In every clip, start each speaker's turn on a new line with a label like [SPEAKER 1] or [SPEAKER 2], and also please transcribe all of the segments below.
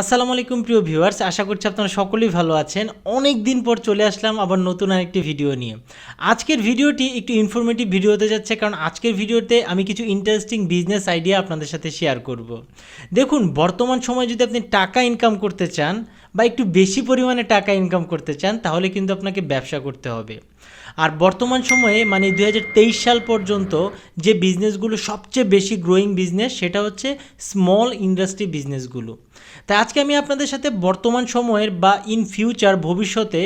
[SPEAKER 1] আসসালামু আলাইকুম প্রিয় ভিউয়ার্স, আশা করছি আপনারা সকলেই ভালো আছেন। অনেক দিন পর চলে আসলাম আবার নতুন আরেকটি ভিডিও নিয়ে। আজকের ভিডিওটি একটু ইনফরমেটিভ ভিডিও হতে যাচ্ছে, কারণ আজকের ভিডিওতে আমি কিছু ইন্টারেস্টিং বিজনেস আইডিয়া আপনাদের সাথে শেয়ার করব। দেখুন, বর্তমান সময়ে যদি আপনি টাকা ইনকাম করতে চান বা একটু বেশি পরিমাণে টাকা ইনকাম করতে চান, তাহলে কিন্তু আপনাকে ব্যবসা করতে হবে। আর বর্তমান সময়ে মানে দু হাজার তেইশ সাল পর্যন্ত যে বিজনেসগুলো সবচেয়ে বেশি গ্রোয়িং বিজনেস সেটা হচ্ছে স্মল ইন্ডাস্ট্রি বিজনেসগুলো তাই আজকে আমি আপনাদের সাথে বর্তমান সময়ের বা ইন ফিউচার ভবিষ্যতে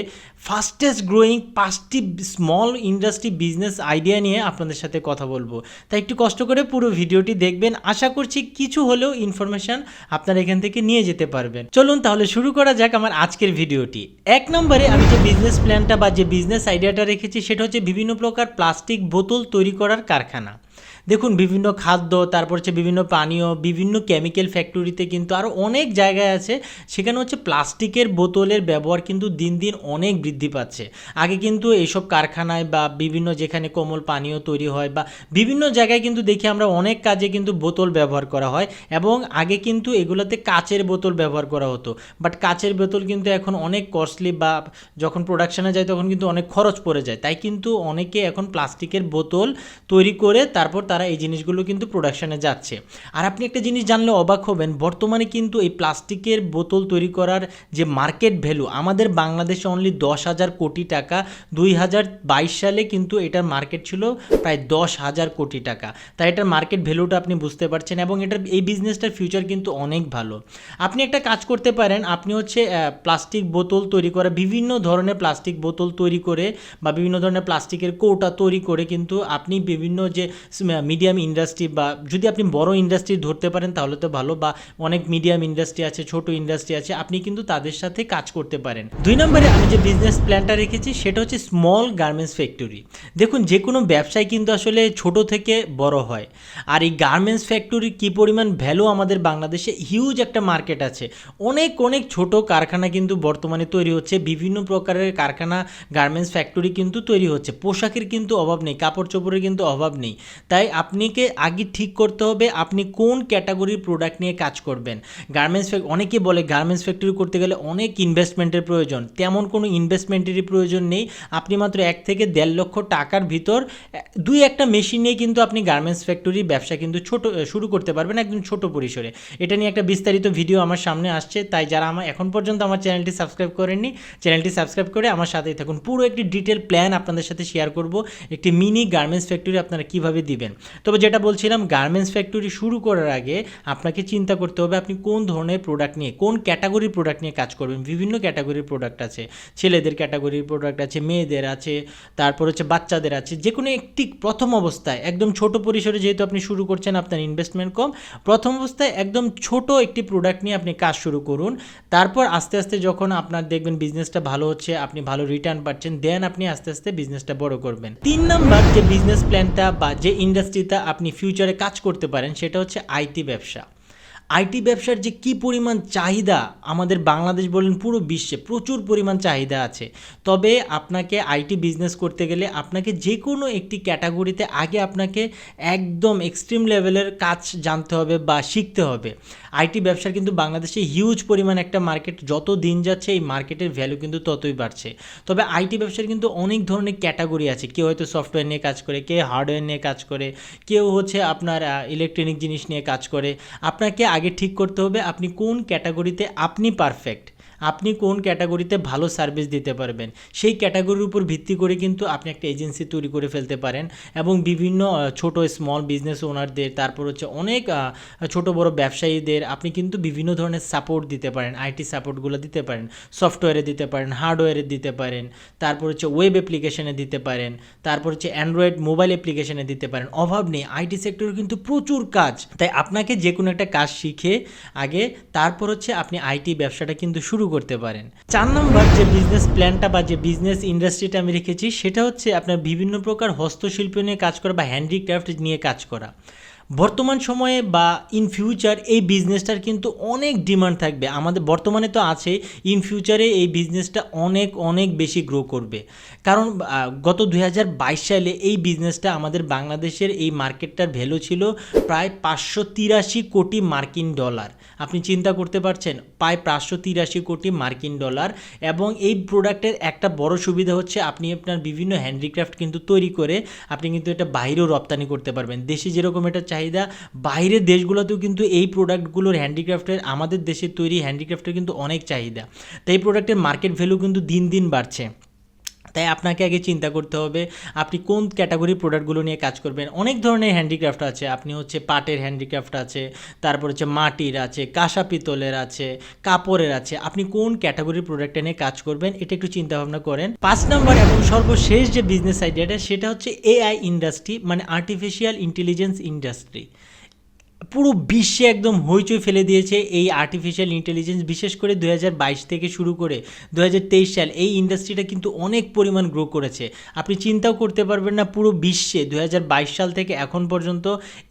[SPEAKER 1] ফাস্টেস্ট গ্রোয়িং পাঁচটি স্মল ইন্ডাস্ট্রি বিজনেস আইডিয়া নিয়ে আপনাদের সাথে কথা বলব। তাই একটু কষ্ট করে পুরো ভিডিওটি দেখবেন। আশা করছি কিছু হলেও ইনফরমেশন আপনারা এখান থেকে নিয়ে যেতে পারবেন। চলুন তাহলে শুরু করা যাক আমার আজকের ভিডিওটি। এক নম্বরে আমি যে বিজনেস প্ল্যানটা বা যে বিজনেস আইডিয়াটা রেখেছি, সেটা হচ্ছে বিভিন্ন প্রকার প্লাস্টিক বোতল তৈরি করার কারখানা। দেখুন, বিভিন্ন খাদ্য, তারপর হচ্ছে বিভিন্ন পানীয়, বিভিন্ন কেমিক্যাল ফ্যাক্টরিতে কিন্তু আরও অনেক জায়গায় আছে, সেখানে হচ্ছে প্লাস্টিকের বোতলের ব্যবহার কিন্তু দিন দিন অনেক বৃদ্ধি পাচ্ছে। আগে কিন্তু এইসব কারখানায় বা বিভিন্ন যেখানে কোমল পানীয় তৈরি হয় বা বিভিন্ন জায়গায় কিন্তু দেখি আমরা অনেক কাজে কিন্তু বোতল ব্যবহার করা হয় এবং আগে কিন্তু এগুলোতে কাচের বোতল ব্যবহার করা হতো। বাট কাচের বোতল কিন্তু এখন অনেক কস্টলি বা যখন প্রোডাকশনে যায় তখন কিন্তু অনেক খরচ পড়ে যায়। তাই কিন্তু অনেকে এখন প্লাস্টিকের বোতল তৈরি করে তারপর তারা এই জিনিসগুলো কিন্তু প্রোডাকশনে যাচ্ছে। আর আপনি একটা জিনিস জানলে অবাক হবেন, বর্তমানে কিন্তু এই প্লাস্টিকের বোতল তৈরি করার যে মার্কেট ভ্যালু আমাদের বাংলাদেশে অনলি দশ হাজার কোটি টাকা, দুই হাজার বাইশ সালে কিন্তু এটার মার্কেট ছিল প্রায় দশ হাজার কোটি টাকা। তাই এটার মার্কেট ভ্যালুটা আপনি বুঝতে পারছেন এবং এটার, এই বিজনেসটার ফিউচার কিন্তু অনেক ভালো। আপনি একটা কাজ করতে পারেন, আপনি হচ্ছে প্লাস্টিক বোতল তৈরি করা, বিভিন্ন ধরনের প্লাস্টিক বোতল তৈরি করে বা বিভিন্ন ধরনের প্লাস্টিকের কৌটা তৈরি করে কিন্তু আপনি বিভিন্ন যে মিডিয়াম ইন্ডাস্ট্রি বা যদি আপনি বড় ইন্ডাস্ট্রি ধরতে পারেন, তাহলে তো ভালো। বা অনেক মিডিয়াম ইন্ডাস্ট্রি আছে, ছোট ইন্ডাস্ট্রি আছে, আপনি কিন্তু তাদের সাথে কাজ করতে পারেন। দুই নম্বরে আমি যে বিজনেস প্ল্যানটা রেখেছি, সেটা হচ্ছে স্মল গার্মেন্টস ফ্যাক্টরি দেখুন, যে কোনো ব্যবসায় কিন্তু আসলে ছোট থেকে বড় হয়। আর এই গার্মেন্টস ফ্যাক্টরির কী পরিমাণ ভ্যালু আমাদের বাংলাদেশে? হিউজ একটা মার্কেট আছে। অনেক অনেক ছোট কারখানা কিন্তু বর্তমানে তৈরি হচ্ছে। বিভিন্ন প্রকারের কারখানা গার্মেন্টস ফ্যাক্টরি কিন্তু তৈরি হচ্ছে। পোশাকের কিন্তু অভাব নেই, কাপড় চোপড়ের কিন্তু অভাব নেই। তাই আপনাকে আগে ঠিক করতে হবে আপনি কোন ক্যাটাগরির প্রোডাক্ট নিয়ে কাজ করবেন। গার্মেন্টস অনেকে বলে গার্মেন্টস ফ্যাক্টরি করতে গেলে অনেক ইনভেস্টমেন্টের প্রয়োজন। তেমন কোনো ইনভেস্টমেন্টেরই প্রয়োজন নেই। আপনি মাত্র এক থেকে দেড় লক্ষ টাকার ভিতর, দুই একটা মেশিন নিয়ে কিন্তু আপনি গার্মেন্টস ফ্যাক্টরি ব্যবসা কিন্তু ছোট শুরু করতে পারবেন একদম ছোট পরিসরে। এটা নিয়ে একটা বিস্তারিত ভিডিও আমার সামনে আসছে। তাই যারা আমার এখন পর্যন্ত আমার চ্যানেলটি সাবস্ক্রাইব করেননি চ্যানেলটি সাবস্ক্রাইব করে আমার সাথেই থাকুন। পুরো একটি ডিটেল প্ল্যান আপনাদের সাথে শেয়ার করব। একটি মিনি গার্মেন্টস ফ্যাক্টরি আপনারা কীভাবে দিবেন। তবে যেটা বলছিলাম গার্মেন্টস ফ্যাক্টরি শুরু করার আগে আপনাকে চিন্তা করতে হবে আপনি কোন ধরনের প্রোডাক্ট নিয়ে, কোন ক্যাটাগরির প্রোডাক্ট নিয়ে কাজ করবেন। বিভিন্ন ক্যাটাগরির প্রোডাক্ট আছে। ছেলেদের ক্যাটাগরির প্রোডাক্ট আছে, মেয়েদের আছে, তারপর হচ্ছে বাচ্চাদের আছে। যে কোনো একটি প্রথম অবস্থায়, একদম ছোট পরিসরে যেহেতু আপনি শুরু করছেন আপনার ইনভেস্টমেন্ট কম, প্রথম অবস্থায় একদম ছোট একটি প্রোডাক্ট নিয়ে আপনি কাজ শুরু করুন। তারপর আস্তে আস্তে যখন আপনার দেখবেন বিজনেসটা ভালো হচ্ছে, আপনি ভালো রিটার্ন পাচ্ছেন দেন আপনি আস্তে আস্তে বিজনেসটা বড় করবেন। তিন নাম্বার যে বিজনেস প্ল্যানটা বা যে ইন্ডাস্ট্রিটা আপনি ফিউচারে কাজ করতে পারেন সেটা হচ্ছে আইটি ব্যবসা। আইটি ব্যবসার যে কি পরিমাণ চাহিদা আমাদের বাংলাদেশ বলেন পুরো বিশ্বে প্রচুর পরিমাণ চাহিদা আছে। তবে আপনাকে আইটি বিজনেস করতে গেলে আপনাকে যে কোনো একটি ক্যাটাগরিতে আগে আপনাকে একদম এক্সট্রিম লেভেলের কাজ জানতে হবে বা শিখতে হবে। আইটি ব্যবসার কিন্তু বাংলাদেশে হিউজ পরিমাণ একটা মার্কেট যত দিন যাচ্ছে এই মার্কেটের ভ্যালু কিন্তু ততই বাড়ছে। তবে আইটি ব্যবসার কিন্তু অনেক ধরনের ক্যাটাগরি আছে। কেউ হয়তো সফটওয়্যার নিয়ে কাজ করে, কেউ হার্ডওয়্যার নিয়ে কাজ করে, কেউ হচ্ছে আপনার ইলেকট্রনিক জিনিস নিয়ে কাজ করে। আপনাকে আগে ঠিক করতে হবে আপনি কোন ক্যাটাগরিতে আপনি পারফেক্ট আপনি কোন ক্যাটাগরিতে ভালো সার্ভিস দিতে পারবেন? সেই ক্যাটাগরির উপর ভিত্তি করে কিন্তু আপনি একটা এজেন্সি তৈরি করে ফেলতে পারেন এবং বিভিন্ন ছোট স্মল বিজনেস ওনারদের তারপর হচ্ছে অনেক ছোট, বড় ব্যবসায়ীদের আপনি কিন্তু বিভিন্ন ধরনের সাপোর্ট দিতে পারেন। আইটি সাপোর্টগুলো দিতে পারেন সফটওয়্যারে দিতে পারেন হার্ডওয়্যারে দিতে পারেন, তারপর হচ্ছে ওয়েব অ্যাপ্লিকেশানে দিতে পারেন, তারপর হচ্ছে অ্যান্ড্রয়েড মোবাইল অ্যাপ্লিকেশানে দিতে পারেন। অভাব নেই আইটি সেক্টরে কিন্তু প্রচুর কাজ। তাই আপনাকে যে কোনো একটা কাজ শিখে আগে, তারপর হচ্ছে আপনি আইটি ব্যবসাটা কিন্তু শুরু করতে পারেন। চার নম্বর যে বিজনেস প্ল্যানটা বা যে বিজনেস ইন্ডাস্ট্রিটা আমি রেখেছি, সেটা হচ্ছে আপনার বিভিন্ন প্রকার হস্তশিল্প নিয়ে কাজ করা বা হ্যান্ডিক্রাফট নিয়ে কাজ করা। বর্তমান সময়ে বা ইন ফিউচার এই বিজনেসটার কিন্তু অনেক ডিমান্ড থাকবে। আমাদের বর্তমানে তো আছে ইন ফিউচারে এই বিজনেসটা অনেক অনেক বেশি গ্রো করবে। কারণ গত দু হাজার বাইশ সালে এই বিজনেসটা আমাদের বাংলাদেশের এই মার্কেটটার ভ্যালু ছিল প্রায় পাঁচশো তিরাশি কোটি মার্কিন ডলার। আপনি চিন্তা করতে পারছেন, প্রায় পাঁচশো তিরাশি কোটি মার্কিন ডলার এবং এই প্রোডাক্টের একটা বড় সুবিধা হচ্ছে আপনি আপনার বিভিন্ন হ্যান্ডিক্রাফট কিন্তু তৈরি করে আপনি কিন্তু এটা বাইরেও রপ্তানি করতে পারবেন। দেশে যেরকম এটা চাহিদা বাইরের দেশগুলোতেও কিন্তু এই প্রোডাক্টগুলোর হ্যান্ডিক্রাফটের আমাদের দেশে তৈরি হ্যান্ডিক্রাফটের কিন্তু অনেক চাহিদা। তাই প্রোডাক্টের মার্কেট ভ্যালু কিন্তু দিন দিন বাড়ছে। তাই আপনাকে আগে চিন্তা করতে হবে, আপনি কোন ক্যাটাগরি প্রোডাক্টগুলো নিয়ে কাজ করবেন। অনেক ধরনের হ্যান্ডিক্রাফট আছে, আপনি হচ্ছে পাটের হ্যান্ডিক্রাফট আছে, তারপর হচ্ছে মাটির আছে, কাঁসা পিতলের আছে, কাপড়ের আছে, আপনি কোন ক্যাটাগরির প্রোডাক্টটা নিয়ে কাজ করবেন এটা একটু চিন্তা ভাবনা করেন। পাঁচ নম্বর এবং সর্বশেষ যে বিজনেস আইডিয়াটা সেটা হচ্ছে এআই ইন্ডাস্ট্রি মানে আর্টিফিশিয়াল ইন্টেলিজেন্স ইন্ডাস্ট্রি পুরো বিশ্বে একদম হইচই ফেলে দিয়েছে এই আর্টিফিশিয়াল ইন্টেলিজেন্স বিশেষ করে দুহাজার বাইশ থেকে শুরু করে দু হাজার তেইশ সাল। এই ইন্ডাস্ট্রিটা কিন্তু অনেক পরিমাণ গ্রো করেছে। আপনি চিন্তাও করতে পারবেন না, পুরো বিশ্বে দু হাজার বাইশ সাল থেকে এখন পর্যন্ত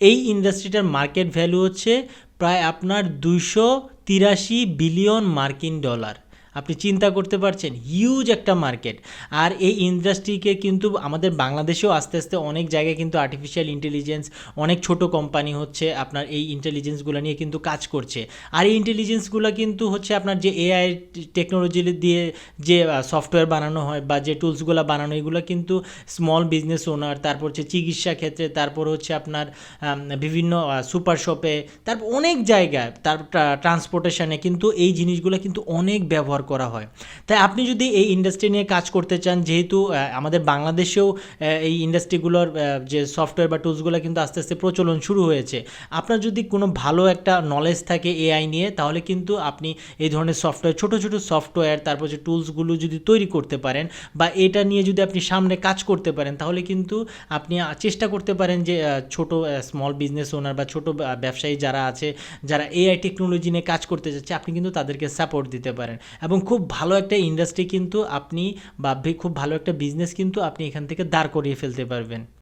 [SPEAKER 1] এই ইন্ডাস্ট্রিটার মার্কেট ভ্যালু হচ্ছে প্রায় আপনার দুশো তিরাশি বিলিয়ন মার্কিন ডলার আপনি চিন্তা করতে পারছেন হিউজ একটা মার্কেট আর এই ইন্ডাস্ট্রিকে কিন্তু আমাদের বাংলাদেশেও আস্তে আস্তে অনেক জায়গায় কিন্তু আর্টিফিশিয়াল ইন্টেলিজেন্স অনেক ছোট কোম্পানি হচ্ছে আপনার এই ইন্টেলিজেন্সগুলো নিয়ে কিন্তু কাজ করছে। আর এই ইন্টেলিজেন্সগুলো কিন্তু হচ্ছে আপনার যে এআই টেকনোলজি দিয়ে যে সফটওয়্যার বানানো হয় বা যে টুলসগুলো বানানো, এগুলো কিন্তু স্মল বিজনেস ওনার তারপর হচ্ছে চিকিৎসা ক্ষেত্রে, তারপর হচ্ছে আপনার বিভিন্ন সুপার শপে তারপর অনেক জায়গায় তার ট্রান্সপোর্টেশনে কিন্তু এই জিনিসগুলো কিন্তু অনেক ব্যবহার করা হয়। তাই আপনি যদি এই ইন্ডাস্ট্রি নিয়ে কাজ করতে চান, যেহেতু আমাদের বাংলাদেশেও এই ইন্ডাস্ট্রিগুলোর যে সফটওয়্যার বা টুলসগুলো কিন্তু আস্তে আস্তে প্রচলন শুরু হয়েছে। আপনার যদি কোনো ভালো একটা নলেজ থাকে এআই নিয়ে, তাহলে কিন্তু আপনি এই ধরনের সফটওয়্যার ছোট ছোট সফটওয়্যার তারপর যে টুলসগুলো যদি তৈরি করতে পারেন বা এটা নিয়ে যদি আপনি সামনে কাজ করতে পারেন, তাহলে কিন্তু আপনি চেষ্টা করতে পারেন যে ছোট স্মল বিজনেস ওনার বা ছোট ব্যবসায়ী যারা আছে, যারা এআই টেকনোলজি নিয়ে কাজ করতে যাচ্ছে আপনি কিন্তু তাদেরকে সাপোর্ট দিতে পারেন। এবং খুব ভালো একটা ইন্ডাস্ট্রি কিন্তু আপনি বা খুব ভালো একটা বিজনেস কিন্তু আপনি এখান থেকে দাঁড় করিয়ে ফেলতে পারবেন।